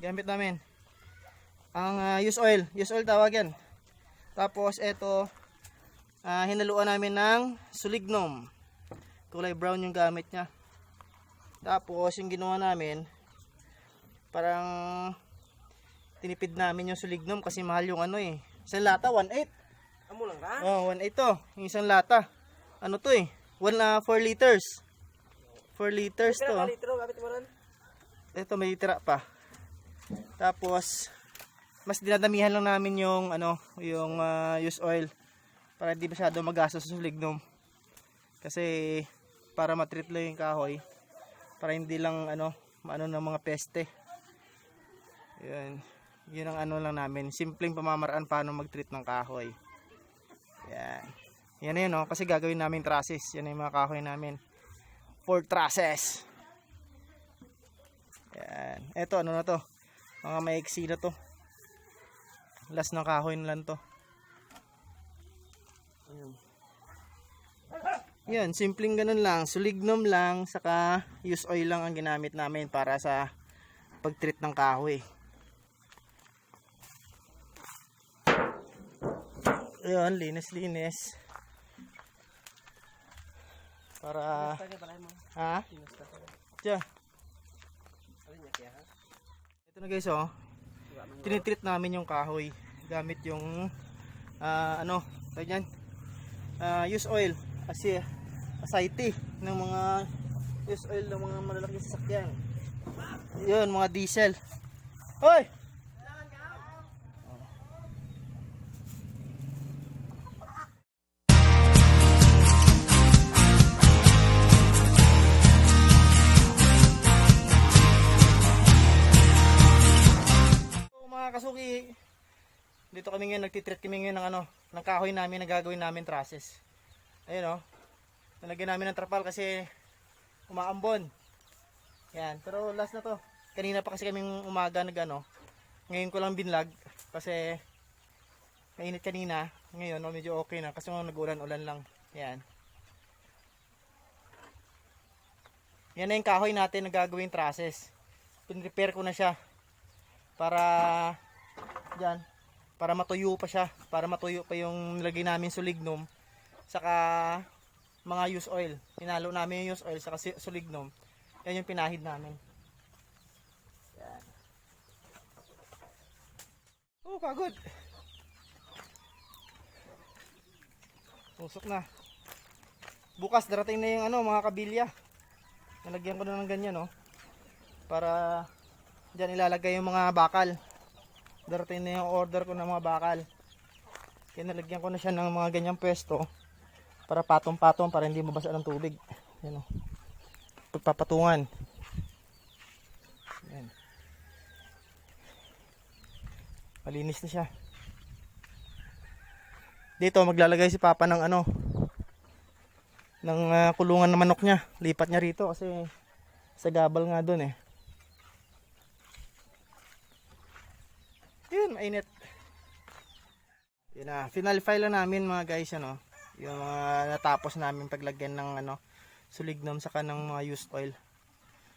gamit namin. Ang ah, use oil, use oil tawag yan. Tapos ito, ah, hinaluan namin ng sulignum. Kulay brown yung gamit niya. Tapos yung ginawa namin, parang tinipid namin yung sulignum kasi mahal yung ano eh. Isang lata, 1.8. Amo lang ka? Oh, 1.8 to. Yung isang lata. Ano to eh? 1 na 4 liters. 4 liters to. Kaya litro, gamit mo ron. Ito may tira pa. Tapos mas dinadamihan lang namin yung ano, yung ah, use oil para hindi masyado magastos sa lignum. Kasi para matreat lang yung kahoy para hindi lang ano, maano ng mga peste. Yun. Yun ang ano lang namin, simpleng pamamaraan paano mag-treat ng kahoy. Yan. Yan na yun, no? kasi gagawin namin trusses. Yan na yung mga kahoy namin. Four trusses. Yan. Eto, ano na to? Mga maiksi na to. Last ng kahoy na lang to. Ayan. Yan, simpleng ganun lang. Sulignum lang, saka use oil lang ang ginamit namin para sa pag-treat ng kahoy. Ayun, linis-linis. Para, Kaya pala mo. ha? Diyan. Ano niya kaya ha? Ito na guys, oh. Tinitreat namin yung kahoy. Gamit yung ah, ano tawag yan Ah, use oil. Kasi asite ng mga use oil ng mga malalaking sasakyan. Yun mga diesel. Hoy dito kami ngayon, nagtitreat kami ngayon ng ano, ng kahoy namin na gagawin namin trusses. Ayun oh. Nalagyan namin ng trapal kasi umaambon. Yan, pero last na to. Kanina pa kasi kaming umaga nag ano. Ngayon ko lang binlag kasi mainit kanina. Ngayon, oh, medyo okay na kasi nag-ulan-ulan lang. Yan. Yan na yung kahoy natin na gagawin trusses. Pinrepair ko na siya para diyan para matuyo pa siya para matuyo pa yung nilagay namin sulignum saka mga use oil. Pinalo namin yung use oil saka sulignum yan yung pinahid namin. Yan. Oh pagod usok na. Bukas darating na yung ano mga kabilya. Nalagyan ko na ng ganyan oh. Para Diyan ilalagay yung mga bakal. Darating na yung order ko ng mga bakal. Kaya nalagyan ko na siya ng mga ganyang pwesto para patong-patong para hindi mabasa ng tubig. Yan o. Pagpapatungan. Yan. Malinis na siya. Dito maglalagay si Papa ng ano ng ah, kulungan ng manok niya. Lipat niya rito kasi sa gabal nga doon eh. Yun, mainit. Yun na, final file na namin mga guys, ano, yung mga natapos namin paglagyan ng ano, sulignum saka ng mga used oil.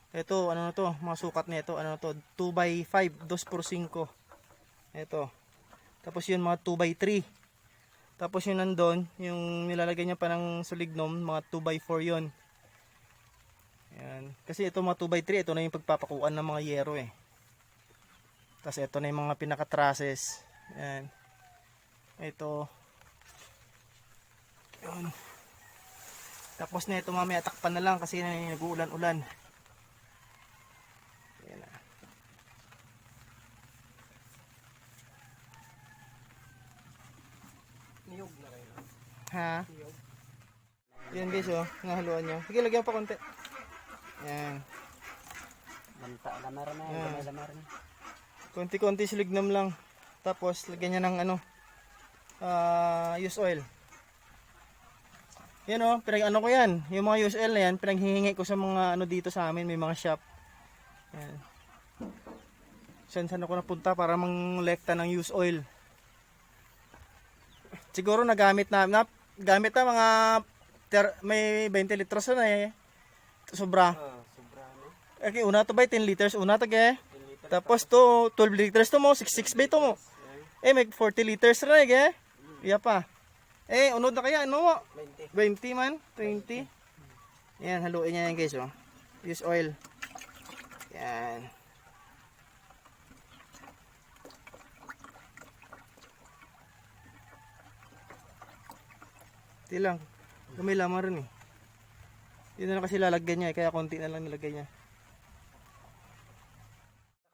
Ito, ano na to, mga sukat nito, ano na to, 2x5, 2 por 5. Ito. Tapos yun, mga 2x3. Tapos yun nandun, yung nilalagay niya pa ng sulignum, mga 2x4 yun. Yan. Kasi ito mga 2x3, ito na yung pagpapakuan ng mga yero eh. Tapos ito na yung mga pinaka-trusses. Yan. Ito. Yun. Tapos na ito mamaya takpan na lang kasi nag-uulan-ulan. Yan na. Niyog na kayo. Ha? Niyog. Yan guys oh. Nahaluan nyo. Sige, lagyan pa konti. Yan. Manta lamar na, lamar na. Konti-konti silignam lang. Tapos lagyan niya ng ano. ah use oil. Yan oh, pinag ano ko yan. Yung mga use oil na yan, pinaghihingi ko sa mga ano dito sa amin, may mga shop. Yan. Saan saan ako napunta para manglekta ng use oil. Siguro nagamit na, na gamit na mga ter, may 20 litros na eh. Sobra. Ah, sobra no. Okay, una to ba 10 liters? Una to ge? 10 Tapos to 12 liters to mo, 66 ba ito mo? Eh, may 40 liters na eh, Iya pa. Eh, unod na kaya, mo? 20. 20 man, 20. Yan, haluin niya yan guys, oh. Use oil. Yan. Hindi lang. Gamay lamang rin eh. Yun na lang kasi lalagyan niya eh, kaya konti na lang nilagay niya.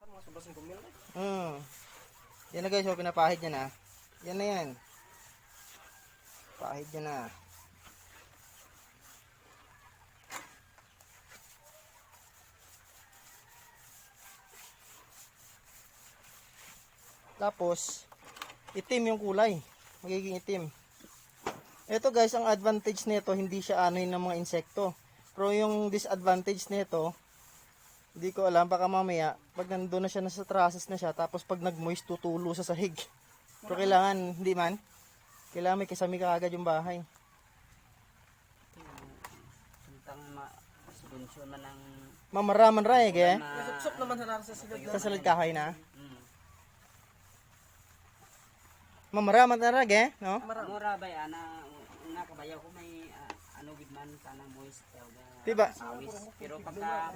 Mga sobra 5 mil. Hmm. Yan na guys, oh, pinapahid niya na. Yan na yan. Pahid niya na. Tapos, itim yung kulay. Magiging itim. Ito guys, ang advantage nito, hindi siya ano ng mga insekto. Pero yung disadvantage nito, hindi ko alam, baka mamaya, pag nandun na siya, nasa trusses na siya, tapos pag nag-moist, tutulo sa sahig. Pero kailangan, hindi man, kailangan may kasami ka agad yung bahay. Tentang ma-subensyon man ng... Mamaraman ra eh, kaya? Sup naman sa nasa silid. Sa salad kahoy na. Mm. Mamaraman na ra, kaya? No? Mura ba yan? Na, una kabayaw ko may ah, ano gid man sana moist Diba? Pero pagka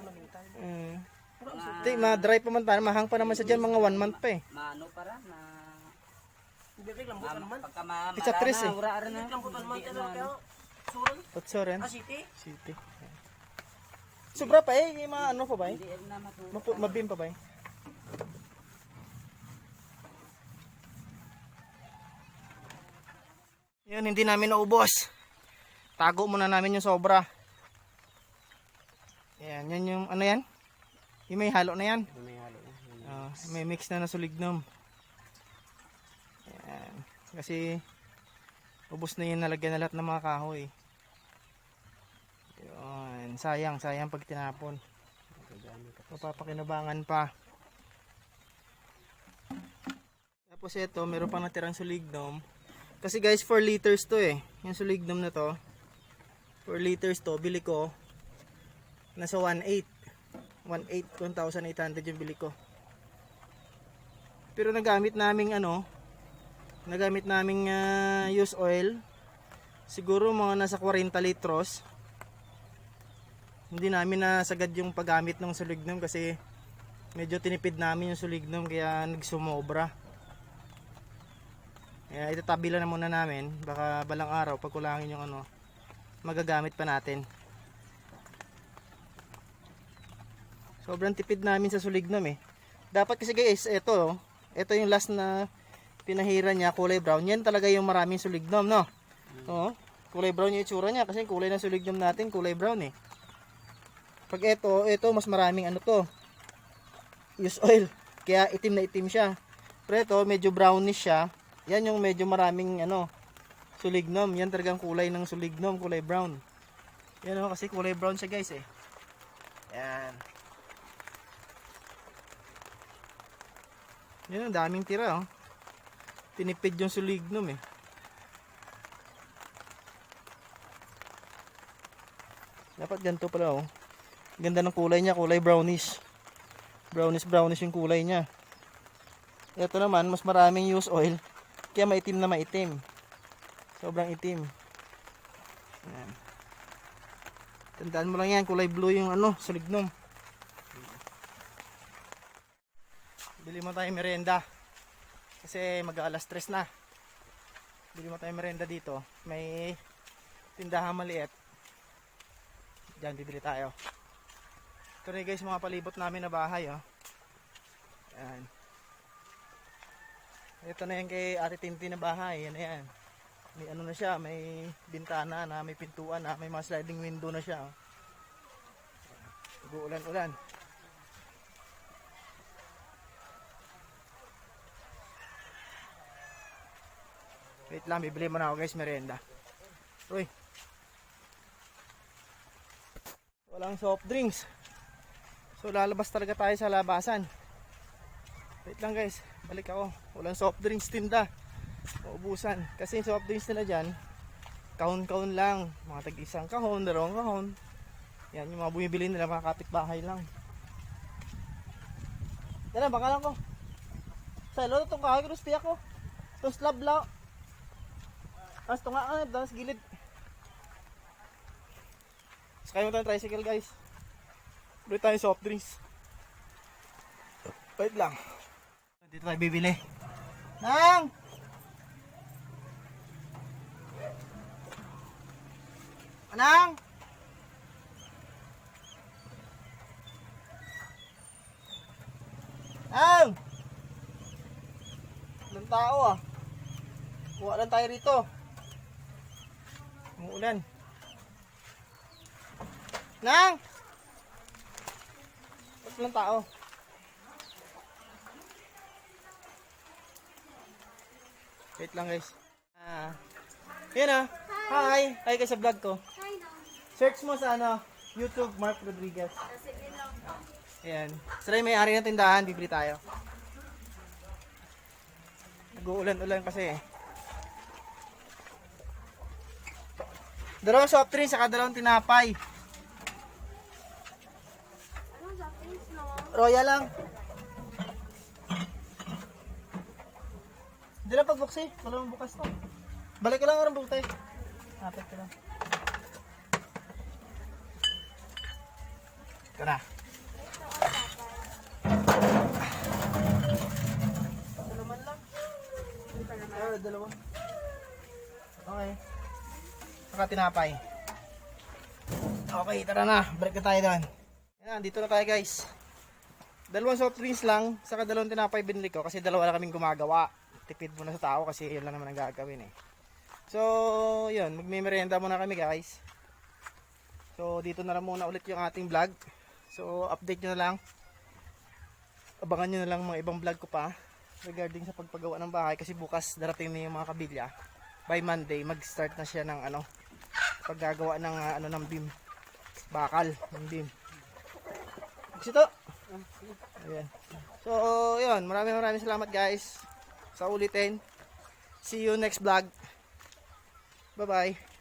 Mm. Mga Di, ma-dry pa man tayo, mahang pa naman sa dyan, mga one month pa eh. maano para na Bibig lang bukan naman. pagka ma It's a tres, eh. ura rin na. Hindi ano. Suran? Tutso rin. Ah, city? City. Sobra pa eh, yung mga ano pa ba eh? Hindi mabim pa ba eh? Yun, hindi namin naubos. Tago muna namin yung sobra. Yan, yan yung, ano yan? Yung may halo na yan. May halo na. Ah, may mix na na sulignom. Yan. Kasi, ubos na yun nalagyan na lahat ng mga kahoy. Yun, sayang, sayang pag tinapon. Mapapakinabangan pa. Tapos ito, meron pang natirang sulignum. Kasi guys, 4 liters to eh. Yung sulignum na to. 4 liters to, bili ko. Nasa 1.8. 1.8, 1,800 yung bili ko. Pero nagamit naming ano, nagamit naming ah, use oil. Siguro mga nasa 40 litros. Hindi namin nasagad yung paggamit ng sulignum kasi medyo tinipid namin yung sulignum kaya nagsumobra. Kaya itatabi lang na muna namin. Baka balang araw pag kulangin yung ano, magagamit pa natin. Sobrang tipid namin sa sulignum eh. Dapat kasi guys, ito, ito yung last na pinahira niya, kulay brown. Yan talaga yung maraming sulignum, no? Oo. Kulay brown yung itsura niya kasi kulay ng sulignum natin, kulay brown eh. Pag ito, ito mas maraming ano to. Use oil. Kaya itim na itim siya. Pero ito, medyo brownish siya. Yan yung medyo maraming ano, sulignum. Yan talagang kulay ng sulignum, kulay brown. Yan o, kasi kulay brown siya guys eh. Yan. Yan ang daming tira oh. Tinipid yung sulignum eh. Dapat ganito pala oh. Ganda ng kulay niya, kulay brownish. Brownish brownish yung kulay niya. Ito naman, mas maraming use oil. Kaya maitim na maitim. Sobrang itim. Yan. Tandaan mo lang yan, kulay blue yung ano, sulignum. Bili mo tayo merienda. Kasi mag-alas stress na. Bili mo tayo merienda dito. May tindahan maliit. Diyan bibili tayo. Ito na guys mga palibot namin na bahay oh. Yan. Ito na yan kay Ate Tintin na bahay. Yan yan. May ano na siya, may bintana na, may pintuan na, may mga sliding window na siya. Oh. Nag-uulan-ulan. Wait lang, bibili muna ako guys, merienda. Uy. Walang soft drinks. So lalabas talaga tayo sa labasan. Wait lang guys, balik ako. Walang soft drinks tinda. Maubusan. Kasi yung soft drinks nila dyan, kahon-kahon lang. Mga tag isang kahon, dalawang kahon. Yan, yung mga bumibili nila, mga kapitbahay lang. Yan baka lang ko. Sa ilo, itong kahoy, crispy ako. Itong slab lang. Tapos tunga ka na, tapos gilid. Sakay mo tayong tricycle guys. Bili tayong soft drinks. Wait lang. Dito tayo bibili. Nang! Anang! Nang! Ilang tao ah. Kuha lang tayo rito. Umuulan. Nang! Ba't walang tao? Wait lang guys. Ah. Yan ah. Hi. Hi kayo sa vlog ko. Search mo sa ano, YouTube Mark Rodriguez. Ayan. Sila yung may-ari ng tindahan, bibili tayo. Nag-uulan-ulan kasi eh. Dalawang soft drinks, saka dalawang tinapay. Royal lang. Hindi lang pagbuksi. Wala nang bukas to. Balik ka lang orang bukte. Hapit ka lang. Ito na. Dalaman lang. Ah, dalawa. Saka tinapay. Okay, tara na. Break na tayo doon. Yan, dito na tayo guys. Dalawang soft drinks lang, saka dalawang tinapay binili ko kasi dalawa na kaming gumagawa. Tipid muna sa tao kasi yun lang naman ang gagawin eh. So, yun, magme-merienda muna kami guys. So, dito na lang muna ulit yung ating vlog. So, update nyo na lang. Abangan nyo na lang mga ibang vlog ko pa regarding sa pagpagawa ng bahay kasi bukas darating na yung mga kabilya. By Monday, mag-start na siya ng ano, paggagawa ng ah, ano ng beam. Bakal ng beam. Sito. Ayan. So, yun. Maraming maraming salamat guys. Sa ulitin. See you next vlog. Bye-bye.